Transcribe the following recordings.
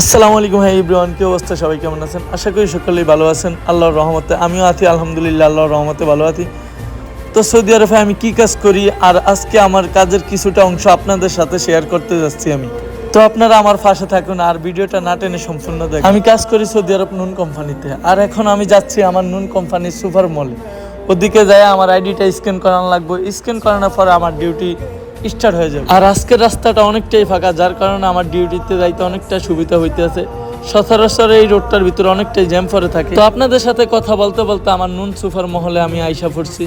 আসসালামু আলাইকুম হাই ইব্রাহিম কি অবস্থা? সবাই কেমন আছেন? আশা করি সকলেই ভালো আছেন। আল্লাহর রহমতে আমিও আছি, আলহামদুলিল্লাহ, আল্লাহর রহমতে ভালো আছি। তো সৌদি আরবে আমি কি কাজ করি? আর আজকে আমার কাজের কিছুটা অংশ আপনাদের সাথে শেয়ার করতে যাচ্ছি আমি। তো আপনারা আমার পাশে থাকুন আর ভিডিওটা না টেনে সম্পূর্ণ দেখুন। আমি কাজ করি সৌদি আরব নুন কোম্পানিতে। আর এখন আমি যাচ্ছি আমার নুন কোম্পানির সুপার মলে। ওদিকে যায় আমার আইডিটা স্ক্যান করানো লাগবে। স্ক্যান করানোর পরে আমার ডিউটি স্টার্ট হয়ে যাবে। আর আজকের রাস্তাটা অনেকটাই ফাঁকা, যার কারণে আমার ডিউটিতে যাইতে অনেকটা সুবিধা হইতেছে। সচরাচর এই রোডটার ভিতরে অনেকটাই জ্যাম পরে থাকে। তো আপনাদের সাথে কথা বলতে বলতে আমার নুন সুপার মহলে আমি আইসা পড়ছি।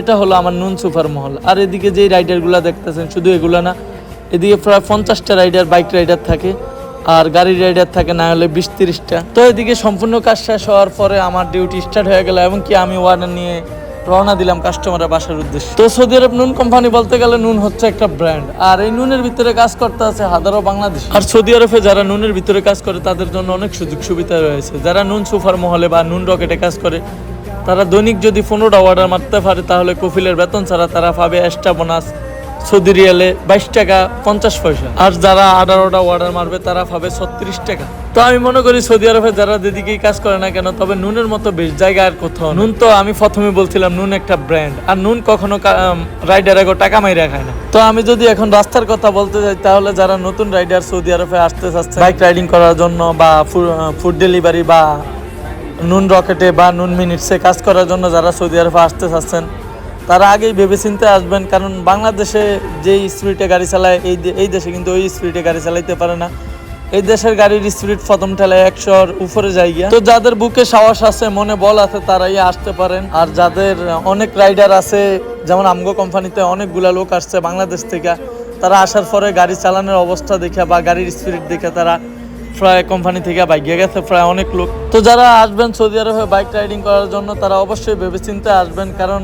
এটা হলো আমার নুন সুপার মহল। আর এদিকে যেই রাইডারগুলো দেখতেছেন, শুধু এগুলো না, এদিকে প্রায় পঞ্চাশটা রাইডার, বাইক রাইডার থাকে। আর গাড়ি রাইডার থাকে, না হলে বিশ তিরিশটা। তো এদিকে সম্পূর্ণ কাজ শেষ হওয়ার পরে আমার ডিউটি স্টার্ট হয়ে গেল, এবং কি আমি ওয়ার্ডার নিয়ে রওনা দিলাম কাস্টমারের বাসার উদ্দেশ্যে। তো সৌদি আরব নুন কোম্পানি বলতে গেলে নুন হচ্ছে একটা ব্র্যান্ড আর এই নুনের ভিতরে কাজ করতে আছে হাজারো বাংলাদেশ। আর সৌদি আরবে যারা নুনের ভিতরে কাজ করে, তাদের জন্য অনেক সুযোগ সুবিধা রয়েছে। যারা নুন সুপার মহলে বা নুন রকেটে কাজ করে, তারা দৈনিক যদি পনেরোটা অর্ডার মারতে পারে, তাহলে কফিলের বেতন ছাড়া তারা পাবে এক্সট্রা বোনাস সৌদি রিয়ালে বাইশ টাকা পঞ্চাশ পয়সা। আর যারা আঠারোটা অর্ডার মারবে, তারা পাবে ছত্রিশ টাকা। তো আমি মনে করি সৌদি আরবে যারা যেদিকেই কাজ করে না কেন, তবে নুনের মতো বেশ জায়গা আর কোথাও নুন তো আমি প্রথমে বলছিলাম, নুন একটা ব্র্যান্ড আর নুন কখনো রাইডার আগে টাকা মাইরা খায় না। তো আমি যদি এখন রাস্তার কথা বলতে চাই তাহলে যারা নতুন রাইডার সৌদি আরবে আসতে চাচ্ছে বাইক রাইডিং করার জন্য বা ফুড ডেলিভারি বা নুন রকেটে বা নুন মিনিটসে কাজ করার জন্য যারা সৌদি আরবে আসতে চাচ্ছেন তারা আগেই ভেবেচিন্তে আসবেন, কারণ বাংলাদেশে যেই স্পিডে গাড়ি চালায়, এই এই দেশে কিন্তু ওই স্পিডে গাড়ি চালাইতে পারে না। এই দেশের গাড়ির স্পিড প্রথম ঠেলায় একশোর উপরে যায় গিয়া। তো যাদের বুকে সাহস আছে, মনে বল আছে, তারাই আসতে পারেন। আর যাদের অনেক রাইডার আছে, যেমন আমগো কোম্পানিতে অনেকগুলা লোক আসছে বাংলাদেশ থেকে, তারা আসার পরে গাড়ি চালানোর অবস্থা দেখে বা গাড়ির স্পিড দেখে তারা প্রায় কোম্পানি থেকে বাইকে গেছে, প্রায় অনেক লোক। তো যারা আসবেন সৌদি আরবে বাইক রাইডিং করার জন্য, তারা অবশ্যই ভেবেচিন্তে আসবেন, কারণ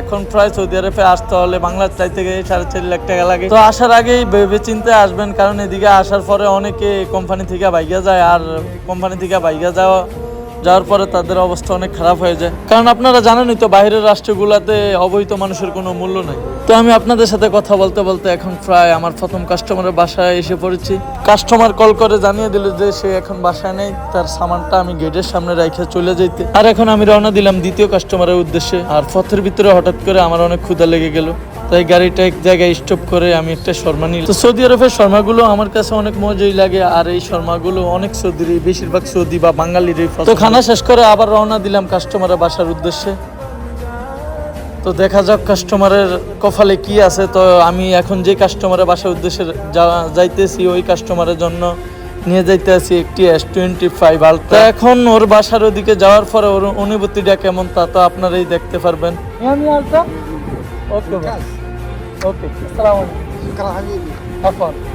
এখন প্রায় সৌদি আরবে আসতে হলে বাংলার চাই থেকে সাড়ে চার লাখ টাকা লাগে। তো আসার আগেই ভেবেচিন্তে আসবেন, কারণ এদিকে আসার পরে অনেকে কোম্পানি থেকে বাইকে যায়, আর কোম্পানি থেকে বাইকে যাওয়া যাওয়ার পরে তাদের অবস্থা অনেক খারাপ হয়ে যায়। কারণ আপনারা জানেনই তো, বাইরের রাষ্ট্রগুলোতে অবৈধ মানুষের কোনো মূল্য নাই। তো আমি আপনাদের সাথে কথা বলতে বলতে এখন প্রায় আমার প্রথম কাস্টমারের বাসায় এসে পড়েছি। কাস্টমার কল করে জানিয়ে দিল যে সে এখন বাসায় নেই, তার সামানটা আমি গেটের সামনে রেখে চলে যাইতে। আর এখন আমি রওনা দিলাম দ্বিতীয় কাস্টমারের উদ্দেশ্যে। আর পথের ভিতরে হঠাৎ করে আমার অনেক ক্ষুধা লেগে গেল। তাই গাড়িটা এক জায়গায় স্টপ করে আমি একটা শর্মা নিলাম। তো সৌদি আরবের শর্মাগুলো আমার কাছে অনেক মজাই লাগে, আর এই শর্মাগুলো অনেক সৌদির বেশিরভাগ সৌদি বা বাঙালির তো খানা শেষ করে আবার রওনা দিলাম কাস্টমারের বাসার উদ্দেশ্যে। তো দেখা যাক কাস্টমারের কপালে কি আছে। তো আমি এখন যে কাস্টমারের বাসার উদ্দেশ্যে যাইতেছি, ওই কাস্টমারের জন্য নিয়ে যাইতে আছি একটি এস টোয়েন্টি ফাইভ আলট্রা এখন ওর বাসার ওদিকে যাওয়ার পরে ওর অনুভূতিটা কেমন তা তো আপনারাই দেখতে পারবেন। Ultra Ok. Ok. Está lá onde? Está fora.